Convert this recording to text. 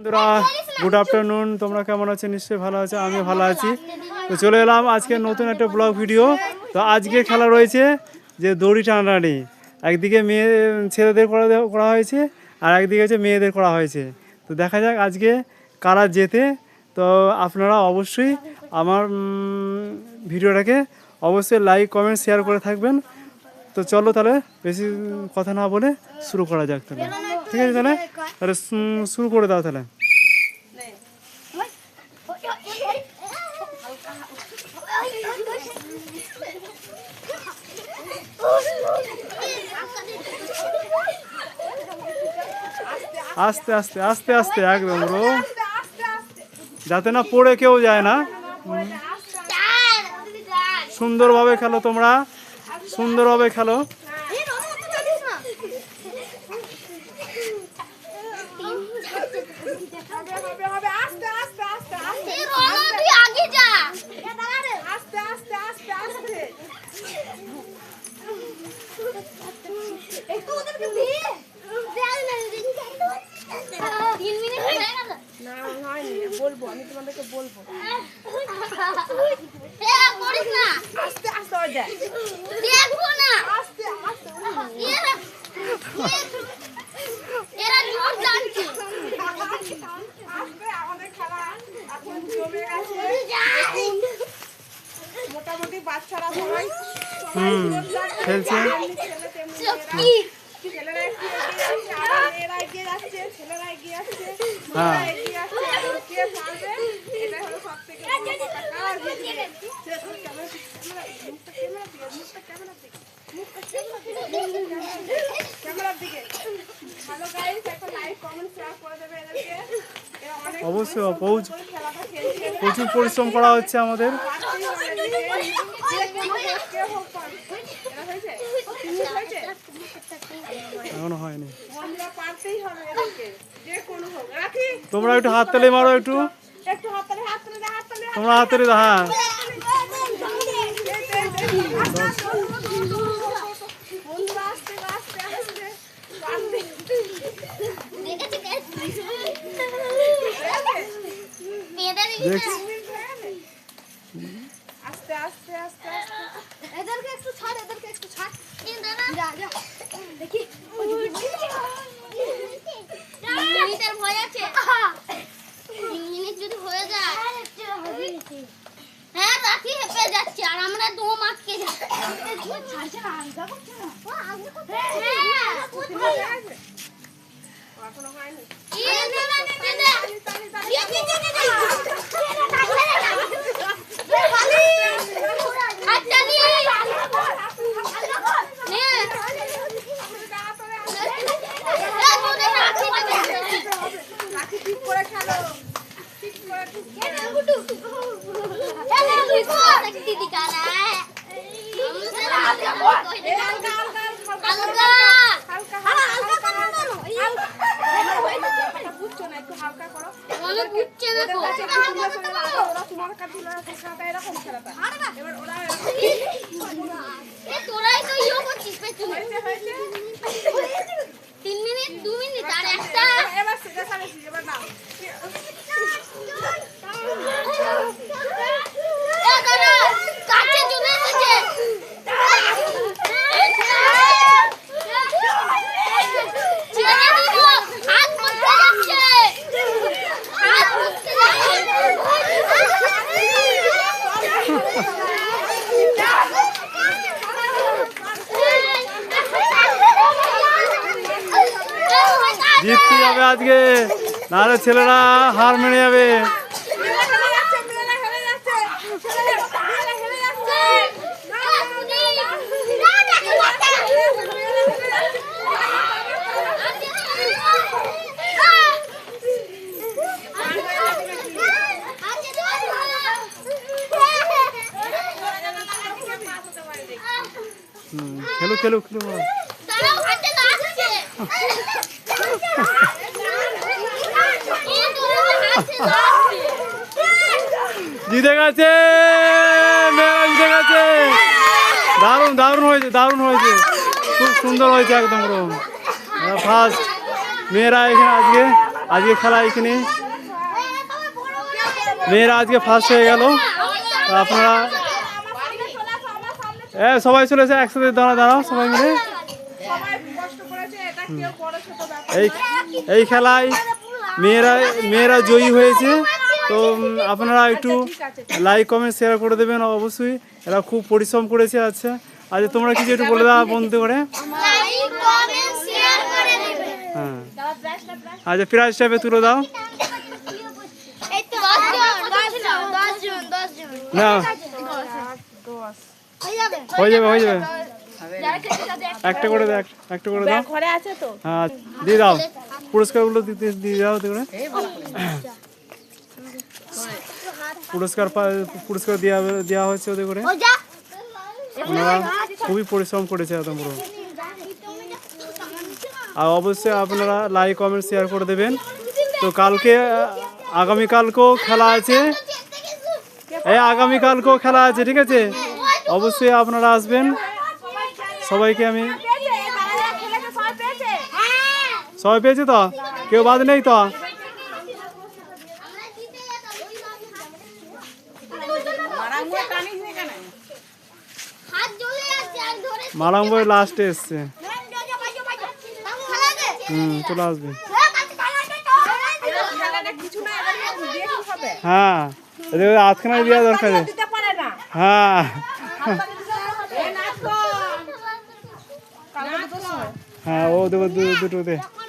বন্ধুরা good afternoon তোমরা কেমন আছো? নিশ্চয়ই ভালো আছো আমি ভালো আছি। তো চলে এলাম আজকে নতুন একটা ব্লগ ভিডিও তো আজকে খেলা রয়েছে যে দড়ি টানাটানি। একদিকে মেয়ে ছেলেদের করা করা হয়েছে আর একদিকে হচ্ছে মেয়েদের করা হয়েছে। তো দেখা যাক আজকে কারা যেতে তো আপনারা অবশ্যই আমার ভিডিওটাকে অবশ্যই লাইক কমেন্ট শেয়ার করে থাকবেন। তো চলো তাহলে বেশি কথা না বলে শুরু করা যাক তাহলে। ঠিক আছে তাহলে তাহলে শুরু করে দাও তাহলে। আস্তে আস্তে আস্তে আস্তে একদম রো যাতে না পড়ে কেউ যায় না। সুন্দরভাবে খেলো তোমরা। সুন্দরভাবে খেলো হবে হবে আস্তে আস্তে আস্তে আস্তে আগে যা আস্তে আস্তে আস্তে আস্তে একটু ওদেরকে দিয়ে তিন মিনিট হয়ে গেল না হয়নি বলব আমি তোমাদেরকে বলব। না। আস্তে আস্তে ওই দেখ। দেখব না। আস্তে আস্তে এরা এরা জানছে। আস্তে আমাদের খেলা এখন জমে গেছে। মোটামুটি বাচ্চারা সবাই সবাই। খেলছে। ছেলেরা এগিয়ে যাচ্ছে। মেয়েরা এগিয়ে যাচ্ছে ছেলেরা এগিয়ে যাচ্ছে হ্যাঁ। মেয়েরা এগিয়ে যাচ্ছে এখন কে পারবে এটা হলো সব থেকে বড় কথা কার জিতবে সেটা তুমি ক্যামেরা মুখটা ক্যামেরা দিকে মুখটা ক্যামেরার দিকে মুখটা ক্যামেরার দিকে হ্যালো গাইস একটা লাইক কমেন্ট শেয়ার করে দেবে এদেরকে অবশ্যই, প্রচুর পরিশ্রম করা হচ্ছে আমাদের। এখনও হয়নি। তোমরা একটু হাত তালে মারো একটু। তোমরা হাততালি দাও হ্যাঁ বন্ধুরা আসতে আসতে আসতে পারতে দেখেছি মেয়েটা দেখছি। আস্তে আস্তে আস্তে আস্তে। এদেরকে একটু ছাড় এদেরকে একটু ছাড়। যা যা। দেখি মিনিটের ভয় আছে। তিন মিনিট যদি হয়ে যায়। হ্যাঁ রাখি হেপে যাচ্ছে আর আমরা দম আটকে যাচ্ছি। হ্যাঁ, এবার ওরা এরকম এ তোরাই তো ইয়ে করছিস পেছনে হয়েছে হয়েছে তিন মিনিট দু মিনিট আর একটা এবার সেটা সারেছি এবার নাও এ দাদা কাছে চলে এসেছে ছেড়ে দিল হাত মধ্যে যাচ্ছে হাত মধ্যে যাচ্ছে জিততে যাবে আজকে। নাহলে ছেলেরা হার মেনে যাবে। খেলো খেলো খেলো জিতে গেছে। মেয়েরা জিতে গেছে। দারুণ দারুণ হয়েছে দারুণ হয়েছে। খুব সুন্দর হয়েছে একদম ফার্স্ট মেয়েরা এখানে আজকে আজকে খেলা এখানে। মেয়েরা আজকে ফার্স্ট হয়ে গেল। আপনারা এ, সবাই চলেছে একসাথে দাঁড়া দাঁড়াও, সবাই মিলে। এই এই খেলায় মেয়েরা মেয়েরা জয়ী হয়েছে। তো আপনারা একটু লাইক কমেন্ট শেয়ার করে দেবেন অবশ্যই। এরা খুব পরিশ্রম করেছে আচ্ছা আচ্ছা তোমরা কিছু একটু বলে দাও বন্ধু করে হ্যাঁ। আচ্ছা প্রাইজ টাইপে তুলে দাও। এই তো 10 জন 10 জন 10 জন 10 জন না হয়ে যাবে হয়ে যাবে। একটা করে দাও একটা করে দাও। ঘরে আছে তো। হ্যাঁ দিয়ে দাও। পুরস্কারগুলো দিতে দিয়ে দাও ওদের করে পুরস্কার পা- পুরস্কার দেওয়া দেওয়া হচ্ছে ওদের করে ও ওনারা খুবই পরিশ্রম করেছে একদম পুরো আর অবশ্যই আপনারা লাইক কমেন্ট শেয়ার করে দেবেন। তো কালকে আগামীকালকেও খেলা আছে। এই আগামীকালকেও খেলা আছে ঠিক আছে? অবশ্যই আপনারা আসবেন। সবাইকে আমি সবাই পেয়েছে? তো? কেউ বাদ নেই তো? মালাম বই লাস্টে এসছে। হুম চলে আসবে। না হ্যাঁ এদের আধখানায় দেওয়া দরকার। না। হ্যাঁ। এই নাচ তো কালকে তো সময়